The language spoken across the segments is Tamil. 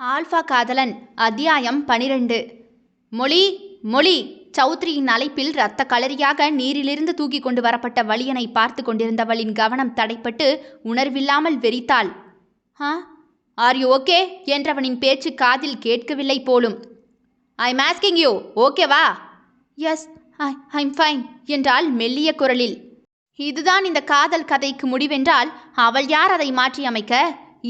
ஆல்ஃபா காதலன் அத்தியாயம் பனிரெண்டு. மொழி மொழி. சௌத்ரியின் அழைப்பில் இரத்த களரியாக நீரிலிருந்து தூக்கி கொண்டு வரப்பட்ட வலியனை பார்த்து கொண்டிருந்தவளின் கவனம் தடைப்பட்டு உணர்வில்லாமல் வெறித்தாள். ஆ ஆர் யூ ஓகே என்றவனின் பேச்சு காதில் கேட்கவில்லை போலும். ஐ ஆஸ்கிங் யூ ஓகேவா எஸ் ஐ ஐம் ஃபைன் என்றாள் மெல்லிய குரலில். இதுதான் இந்த காதல் கதைக்கு முடிவென்றால் அவள் யார் அதை மாற்றி அமைக்க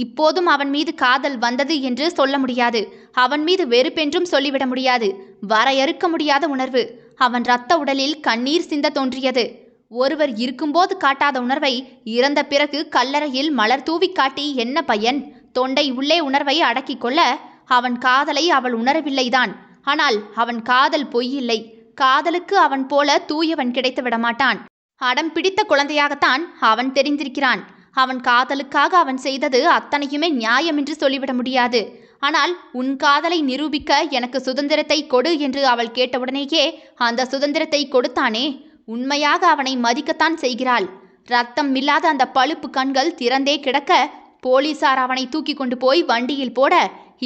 இப்போதும் அவன் மீது காதல் வந்தது என்று சொல்ல முடியாது. அவன் மீது வெறுப்பென்றும் சொல்லிவிட முடியாது. வரையறுக்க முடியாத உணர்வு. அவன் இரத்த உடலில் கண்ணீர் சிந்த தோன்றியது. ஒருவர் இருக்கும்போது காட்டாத உணர்வை இறந்த பிறகு கல்லறையில் மலர் தூவி காட்டி என்ன பயன்? தொண்டை உள்ளே உணர்வை அடக்கிக் கொள்ள. அவன் காதலை அவள் உணரவில்லைதான். ஆனால் அவன் காதல் பொய்யில்லை. காதலுக்கு அவன் போல தூயவன் கிடைத்து விடமாட்டான் அடம் பிடித்த குழந்தையாகத்தான் அவன் தெரிந்திருக்கிறான். அவன் காதலுக்காக அவன் செய்தது அத்தனையுமே நியாயம் என்று சொல்லிவிட முடியாது. ஆனால் உன் காதலை நிரூபிக்க எனக்கு சுதந்திரத்தை கொடு என்று அவள் கேட்டவுடனேயே அந்த சுதந்திரத்தை கொடுத்தானே? உண்மையாக அவனை மதிக்கத்தான் செய்கிறாள். ரத்தம் இல்லாத அந்த பழுப்பு கண்கள் திறந்தே கிடக்க போலீசார் அவனை தூக்கி கொண்டு போய் வண்டியில் போட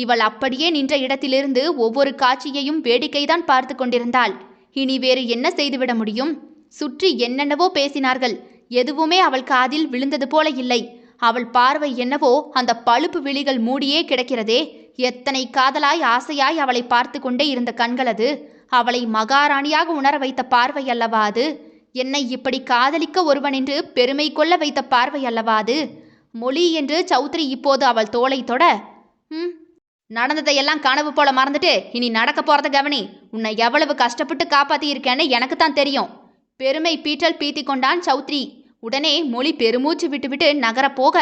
இவள் அப்படியே நின்ற இடத்திலிருந்து ஒவ்வொரு காட்சியையும் வேடிக்கைதான் பார்த்து கொண்டிருந்தாள். இனி வேறு என்ன செய்துவிட முடியும்? சுற்றி என்னென்னவோ பேசினார்கள். எதுவுமே அவள் காதில் விழுந்தது போல இல்லை. அவள் பார்வை என்னவோ அந்த பழுப்பு விழிகள் மூடியே கிடக்கிறதே. எத்தனை காதலாய் ஆசையாய் அவளை பார்த்து கொண்டே இருந்த கண்களது அவளை மகாராணியாக உணர வைத்த பார்வை அல்லவா அது? என்னை இப்படி காதலிக்க ஒருவன் என்று பெருமை கொள்ள வைத்த பார்வை அல்லவா அது? மொழி என்று சௌத்ரி இப்போது அவள் தோலை தொட ம் நடந்ததையெல்லாம் கனவு போல மறந்துட்டு இனி நடக்க போறத கவனி. உன்னை எவ்வளவு கஷ்டப்பட்டு காப்பாத்தி இருக்கேன்னு எனக்கு தான் தெரியும். பெருமை பீற்றல் பீத்தி கொண்டான் சௌத்ரி. உடனே மொழி பெருமூச்சு விட்டுவிட்டு நகரப் போக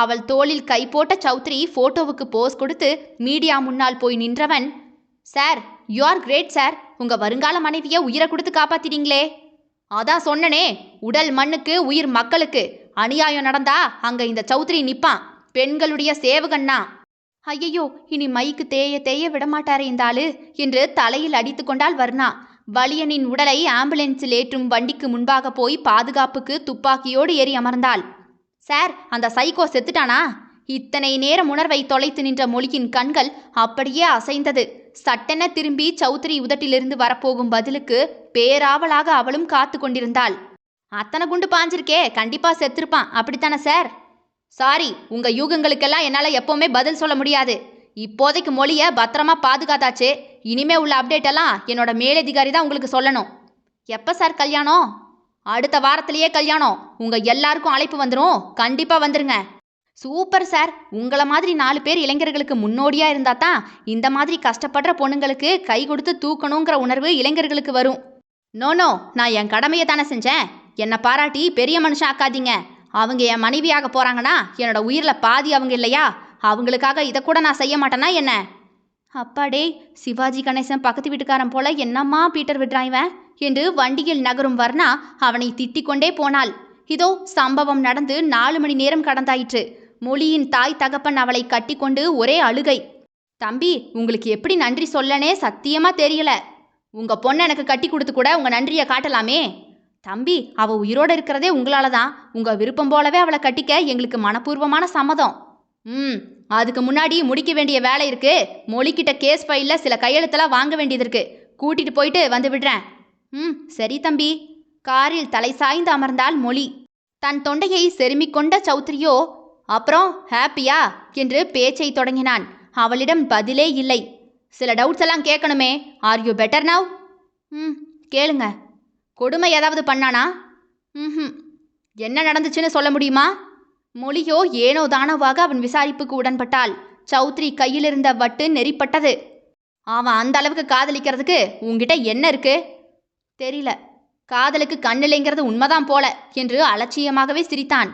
அவள் தோளில் கை போட்ட சௌத்ரி போட்டோவுக்கு போஸ் கொடுத்து மீடியா முன்னால் போய் நின்றவன் sir you are great sir உங்க வருங்கால மனைவியை உயிரை கொடுத்து காப்பாத்திட்டீங்களே. அதான் சொன்னனே உடல் மண்ணுக்கு உயிர் மக்களுக்கு. அநியாயம் நடந்தா அங்க இந்த சௌத்ரி நிப்பான். பெண்களுடைய சேவகன்னா. ஐயையோ இனி மைக்கு தேய தேய விடமாட்டாரே இந்த ஆளு என்று தலையில் அடித்து கொண்டால் வர்ணா. வலியனின் உடலை ஆம்புலன்ஸில் ஏற்றும் வண்டிக்கு முன்பாக போய் பாதுகாப்புக்கு துப்பாக்கியோடு ஏறி அமர்ந்தாள். சார் அந்த சைக்கோ செத்துட்டானா? இத்தனை நேரம் உணர்வை தொலைத்து நின்ற மொழியின் கண்கள் அப்படியே அசைந்தது. சட்டென திரும்பி சௌத்ரி உதட்டிலிருந்து வரப்போகும் பதிலுக்கு பேராவலாக அவளும் காத்து கொண்டிருந்தாள். அத்தனை குண்டு பாஞ்சிருக்கே கண்டிப்பா செத்திருப்பான். அப்படித்தானே சார்? சாரி உங்க யூகங்களுக்கெல்லாம் என்னால் எப்பவுமே பதில் சொல்ல முடியாது. இப்போதைக்கு மொழியை பத்திரமா பாதுகாத்தாச்சு. இனிமே உள்ள அப்டேட் எல்லாம் என்னோட மேலதிகாரி தான் உங்களுக்கு சொல்லணும். எப்போ சார் கல்யாணம்? அடுத்த வாரத்திலேயே கல்யாணம். உங்கள் எல்லாருக்கும் அழைப்பு வந்துடும் கண்டிப்பாக வந்துருங்க. சூப்பர் சார் உங்களை மாதிரி நாலு பேர் இளைஞர்களுக்கு முன்னோடியாக இருந்தா தான் இந்த மாதிரி கஷ்டப்படுற பொண்ணுங்களுக்கு கை கொடுத்து தூக்கணுங்கிற உணர்வு இளைஞர்களுக்கு வரும். நோ நோ நான் என் கடமையை தானே செஞ்சேன். என்னை பாராட்டி பெரிய மனுஷன் ஆக்காதீங்க. அவங்க என் மனைவியாக போகிறாங்கன்னா என்னோட உயிரில் பாதி அவங்க இல்லையா? அவங்களுக்காக இதை கூட நான் செய்ய மாட்டேன்னா என்ன? அப்பாடே சிவாஜி கணேசன் பக்கத்து வீட்டுக்காரன் போல என்னம்மா பீட்டர் விடுறான் இவன்? என்று வண்டியில் நகரும் வர்ணா அவனை திட்டிக் கொண்டே போனாள். இதோ சம்பவம் நடந்து நாலு மணி நேரம் கடந்தாயிற்று. மொழியின் தாய் தகப்பன் அவளை கட்டிக்கொண்டு ஒரே அழுகை. தம்பி உங்களுக்கு எப்படி நன்றி சொல்லனே சத்தியமா தெரியல. உங்க பொண்ணை எனக்கு கட்டி கொடுத்து கூட உங்க நன்றியை காட்டலாமே. தம்பி அவ உயிரோட இருக்கிறதே உங்களால தான் உங்க விருப்பம் போலவே அவளை கட்டிக்க எங்களுக்கு மனப்பூர்வமான சம்மதம். ம் அதுக்கு முன்னாடி முடிக்க வேண்டிய வேலை இருக்கு. மொழிக்கிட்ட கேஸ் ஃபைலில் சில கையெழுத்தெல்லாம் வாங்க வேண்டியது இருக்கு. கூட்டிட்டு போயிட்டு வந்து விடுறேன். ம் சரி தம்பி. காரில் தலை சாய்ந்து அமர்ந்தாள் மொழி. தன் தொண்டையை செருமிக்கொண்ட சௌத்ரியோ அப்புறம் ஹாப்பியா? என்று பேச்சை தொடங்கினான். அவளிடம் பதிலே இல்லை. சில டவுட்ஸ் எல்லாம் கேட்கணுமே. Are you better now? ம் கேளுங்க. கொடுமை ஏதாவது பண்ணானா? ம் என்ன நடந்துச்சுன்னு சொல்ல முடியுமா? மொழியோ ஏனோ தானோவாக அவன் விசாரிப்புக்கு உடன்பட்டாள். சௌத்ரி கையில் இருந்த வட்டு நெறிப்பட்டது. அவன் அந்த அளவுக்கு காதலிக்கிறதுக்கு உங்ககிட்ட என்ன இருக்கு? தெரியல. காதலுக்கு கண்ணில்லைங்கிறது உண்மைதான் போல என்று அலட்சியமாகவே சிரித்தான்.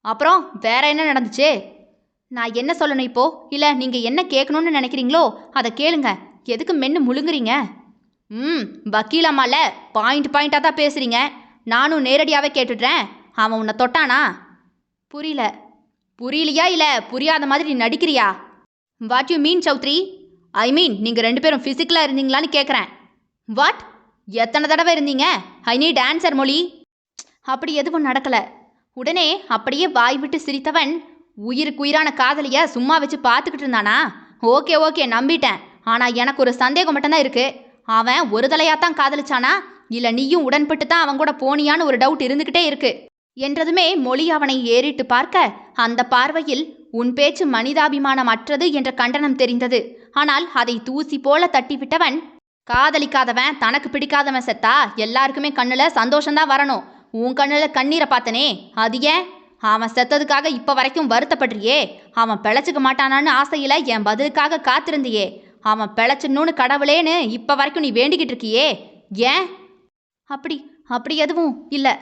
அப்புறம் வேற என்ன நடந்துச்சு? நான் என்ன சொல்லணும் இப்போ? இல்ல நீங்க என்ன கேட்கணும்னு நினைக்கிறீங்களோ அதை கேளுங்க. எதுக்கு மென்னு முழுங்குறீங்க? ம் வக்கீலம்மால பாயிண்ட் பாயிண்டாக தான் பேசுறீங்க. நானும் நேரடியாகவே கேட்டுடுறேன். அவன் உன்னை தொட்டானா? புரியல புரியலையா இல்லை புரியாத மாதிரி நீ நடிக்கிறியா? What you mean Choudhary? I mean நீங்கள் ரெண்டு பேரும் ஃபிசிக்கலாக இருந்தீங்களான்னு கேட்குறேன் வாட் எத்தனை தடவை இருந்தீங்க? ஐ நீட் ஆன்சர் மொழி. அப்படி எதுவும் நடக்கலை. உடனே அப்படியே வாய் விட்டு சிரித்தவன் உயிருக்கு உயிரான காதலிய சும்மா வச்சு பார்த்துக்கிட்டு இருந்தானா? ஓகே ஓகே நம்பிட்டேன். ஆனா எனக்கு ஒரு சந்தேகம் மட்டும்தான் இருக்கு. அவன் ஒரு தலையாத்தான் காதலிச்சானா? இல்லை நீயும் உடன்பட்டு தான் அவன் கூட போனியான்னு ஒரு டவுட் இருந்துக்கிட்டே இருக்குது என்றதுமே மொழி அவனை ஏறிட்டு பார்க்க அந்த பார்வையில் உன் பேச்சு மனிதாபிமானம் அற்றது என்ற கண்டனம் தெரிந்தது. ஆனால் அதை தூசி போல தட்டிவிட்டவன் காதலிக்காதவன் தனக்கு பிடிக்காதவன் செத்தா எல்லாருக்குமே கண்ணுல சந்தோஷம்தான் வரணும். உன் கண்ணுல கண்ணீரை பார்த்தனே அது ஏன்? அவன் செத்ததுக்காக இப்ப வரைக்கும் வருத்தப்படுறியே. அவன் பிழைச்சிக்க மாட்டானான்னு ஆசையில என் பதிலுக்காக காத்திருந்தியே. அவன் பிழைச்சிடணும்னு கடவுளேன்னு இப்ப வரைக்கும் நீ வேண்டிக்கிட்டு இருக்கியே. ஏன்? அப்படி அப்படி எதுவும் இல்லை.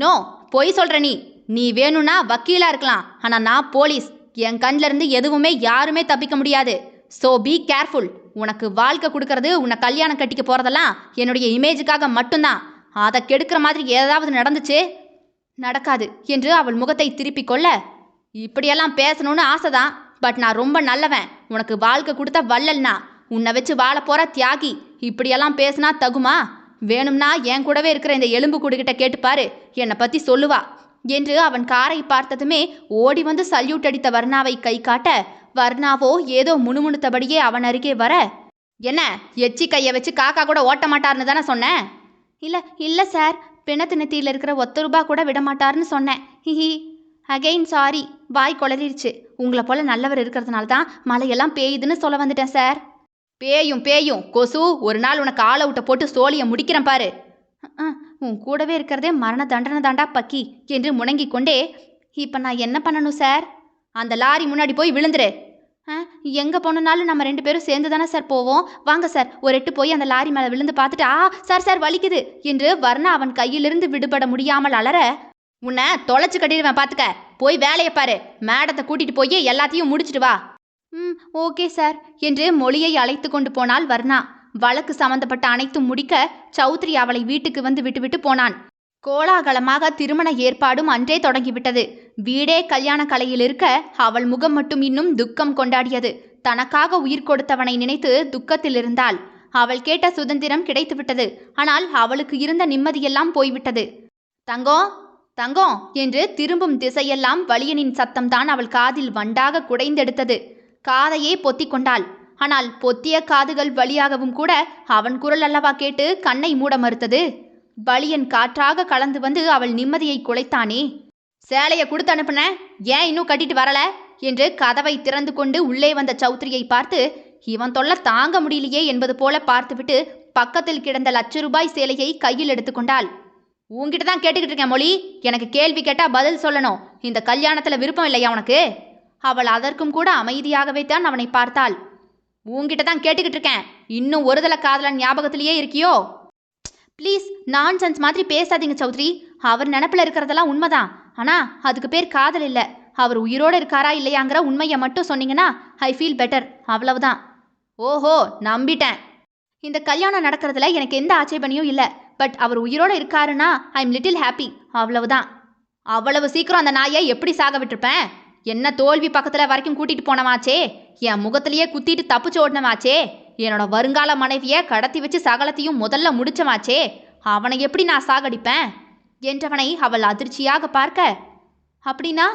நோ பொய் சொல்கிற நீ. நீ வேணும்னா வக்கீலாக இருக்கலாம். ஆனால் நான் போலீஸ். என் கண்ல எதுவுமே யாருமே தப்பிக்க முடியாது. ஸோ பி கேர்ஃபுல் உனக்கு வாழ்க்கை கொடுக்கறது உன்னை கல்யாணம் கட்டிக்க போகிறதெல்லாம் என்னுடைய இமேஜுக்காக மட்டும்தான். அதை கெடுக்கிற மாதிரி ஏதாவது நடந்துச்சு? நடக்காது என்று அவள் முகத்தை திருப்பிக் கொள்ள. இப்படியெல்லாம் பேசணும்னு ஆசைதான். பட் நான் ரொம்ப நல்லவன். உனக்கு வாழ்க்கை கொடுத்த வள்ளல்னா. உன்னை வச்சு வாழ போகிற தியாகி. இப்படியெல்லாம் பேசினா தகுமா? வேணும்னா என் கூடவே இருக்கிற இந்த எலும்பு கூடுகிட்ட கேட்டுப்பாரு என்னை பற்றி சொல்லுவா. என்று அவன் காரை பார்த்ததுமே ஓடி வந்து சல்யூட் அடித்த வர்ணாவை கை காட்ட வர்ணாவோ ஏதோ முணுமுணுத்தபடியே அவன் அருகே வர என்ன எச்சி கையை வச்சு காக்கா கூட ஓட்ட மாட்டார்னு தானே சொன்னேன் இல்லை இல்லை சார் பிணத்து நெத்தியில் இருக்கிற ஒத்த ரூபா கூட விட மாட்டார்னு சொன்னேன். ஹிஹி அகெயின் சாரி வாய் குளறிடுச்சு. உங்களை போல நல்லவர் இருக்கிறதுனால தான் மழையெல்லாம் பெய்யுதுன்னு சொல்ல வந்துட்டேன் சார் பேயும் பேயும். கொசு ஒரு நாள் உனக்கு ஆளை விட்ட போட்டு சோழியை முடிக்கிறேன் பாரு. உன் கூடவே இருக்கிறதே மரண தண்டனை தாண்டா பக்கி என்று முணங்கி கொண்டே இப்போ நான் என்ன பண்ணணும் சார்? அந்த லாரி முன்னாடி போய் விழுந்துரு. எங்கே போனனாலும் நம்ம ரெண்டு பேரும் சேர்ந்து தானே சார் போவோம். வாங்க சார் ஒரு எட்டு போய் அந்த லாரி மேலே விழுந்து பார்த்துட்டு ஆ சார் சார் வலிக்குது என்று வர்ணா அவன் கையிலிருந்து விடுபட முடியாமல் அலற உன்னை தொலைச்சு கட்டிடுவேன் பார்த்துக்க போய் வேலையை பாரு. மேடத்தை கூட்டிட்டு போய் எல்லாத்தையும் முடிச்சிட்டு வா. ம் ஓகே சார் என்று மொழியை அழைத்து கொண்டு போனாள் வர்ணா. வழக்கு சம்பந்தப்பட்ட அனைத்தும் முடிக்க சௌத்ரி அவளை வீட்டுக்கு வந்து விட்டுவிட்டு போனான். கோலாகலமாக திருமண ஏற்பாடும் அன்றே தொடங்கிவிட்டது. வீடே கல்யாண கலையில் இருக்க அவள் முகம் மட்டும் இன்னும் துக்கம் கொண்டாடியது. தனக்காக உயிர் கொடுத்தவனை நினைத்து துக்கத்தில் இருந்தாள். அவள் கேட்ட சுதந்திரம் கிடைத்துவிட்டது. ஆனால் அவளுக்கு இருந்த நிம்மதியெல்லாம் போய்விட்டது. தங்கம் தங்கம் என்று திரும்பும் திசையெல்லாம் வலியனின் சத்தம்தான் அவள் காதில் வண்டாக குடைந்தெடுத்தது. காதையே பொத்தி கொண்டாள். ஆனால் பொத்திய காதுகள் வழியாகவும் கூட அவன் குரல் அல்லவா கேட்டு கண்ணை மூட மறுத்தது. வலியன் காற்றாக கலந்து வந்து அவள் நிம்மதியை குலைத்தானே. சேலையை கொடுத்து அனுப்புன ஏன் இன்னும் கட்டிட்டு வரல? என்று கதவை திறந்து கொண்டு உள்ளே வந்த சௌத்ரியை பார்த்து இவன் தொல்லை தாங்க முடியலையே என்பது போல பார்த்துவிட்டு பக்கத்தில் கிடந்த லட்ச ரூபாய் சேலையை கையில் எடுத்துக்கொண்டாள் உன்கிட்ட தான் கேட்டுக்கிட்டு இருக்கேன் மொழி. எனக்கு கேள்வி கேட்டா பதில் சொல்லணும். இந்த கல்யாணத்துல விருப்பம் இல்லையா உனக்கு? அவள் அதற்கும் கூட அமைதியாகவே தான் அவனை பார்த்தாள். உங்ககிட்ட தான் கேட்டுக்கிட்டு இருக்கேன். இன்னும் ஒரு தலை காதலன் ஞாபகத்திலேயே இருக்கியோ? ப்ளீஸ் நான் சென்ஸ் மாதிரி பேசாதீங்க சௌத்ரி. அவர் நினப்பில் இருக்கிறதெல்லாம் உண்மைதான். ஆனால் அதுக்கு பேர் காதல் இல்லை. அவர் உயிரோடு இருக்காரா இல்லையாங்கிற உண்மையை மட்டும் சொன்னீங்கன்னா ஐ ஃபீல் பெட்டர் அவ்வளவுதான். ஓஹோ நம்பிட்டேன். இந்த கல்யாணம் நடக்கிறதுல எனக்கு எந்த ஆட்சேபனையும் இல்லை. பட் அவர் உயிரோடு இருக்காருன்னா ஐ எம் லிட்டில் ஹாப்பி அவ்வளவுதான். அவ்வளவு சீக்கிரம் அந்த நாயை எப்படி சாக விட்டுருப்பேன் என்ன தோல்வி பக்கத்தில் வரைக்கும் கூட்டிகிட்டு போனமாச்சே என் முகத்திலேயே குத்திட்டு தப்பிச்சு ஓடினமாச்சே என்னோட வருங்கால மனைவியை கடத்தி வச்சு சகலத்தையும் முதல்ல முடிச்சமாச்சே அவனை எப்படி நான் சாகடிப்பேன்? என்றவனை அவள் அதிர்ச்சியாக பார்க்க அப்படின்னா?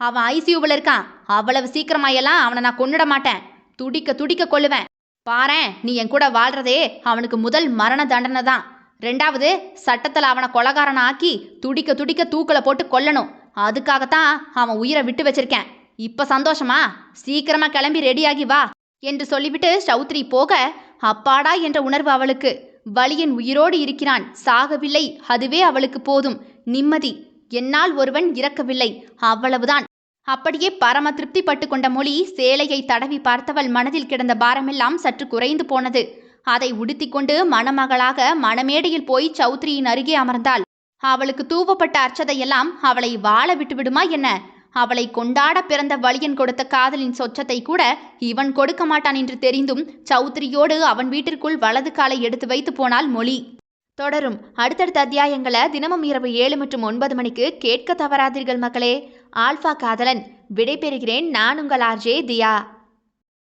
அவன் ஐசியூவில் இருக்கான். அவ்வளவு சீக்கிரமாயெல்லாம் அவனை நான் கொன்னுட மாட்டேன். துடிக்க துடிக்க கொள்ளுவேன். பாரேன் நீ என் கூட வாழ்றதே அவனுக்கு முதல் மரண தண்டனை தான் ரெண்டாவது சட்டத்தில் அவனை கொலகாரனை ஆக்கி துடிக்க துடிக்க தூக்கில் போட்டு கொல்லணும். அதுக்காகத்தான் அவன் உயிரை விட்டு வச்சிருக்கேன். இப்ப சந்தோஷமா? சீக்கிரமா கிளம்பி ரெடியாகி வா என்று சொல்லிவிட்டு சௌத்ரி போக அப்பாடா என்ற உணர்வு அவளுக்கு. வலியன் உயிரோடு இருக்கிறான். சாகவில்லை. அதுவே அவளுக்கு போதும். நிம்மதி. என்னால் ஒருவன் இறக்கவில்லை. அவ்வளவுதான். அப்படியே பரம திருப்தி பட்டு கொண்ட மொழி சேலையை தடவி பார்த்தவள் மனதில் கிடந்த பாரமெல்லாம் சற்று குறைந்து போனது. அதை உடுத்திக்கொண்டு மணமகளாக மணமேடையில் போய் சௌத்ரியின் அருகே அமர்ந்தாள். அவளுக்கு தூவப்பட்ட அர்ச்சதையெல்லாம் அவளை வாழ விட்டு விடுமா என்ன? அவளை கொண்டாட பிறந்த வலியன் கொடுத்த காதலின் சொச்சத்தை கூட இவன் கொடுக்க மாட்டான் என்று தெரிந்தும் சௌத்ரியோடு அவன் வீட்டிற்குள் வலது காலை எடுத்து வைத்து போனாள் மொழி. தொடரும். அடுத்தடுத்த அத்தியாயங்களை தினமும் இரவு ஏழு மற்றும் ஒன்பது மணிக்கு கேட்க தவறாதீர்கள் மக்களே. ஆல்ஃபா காதலன் விடைபெறுகிறேன் நான் உங்கள் ஆர்ஜே தியா.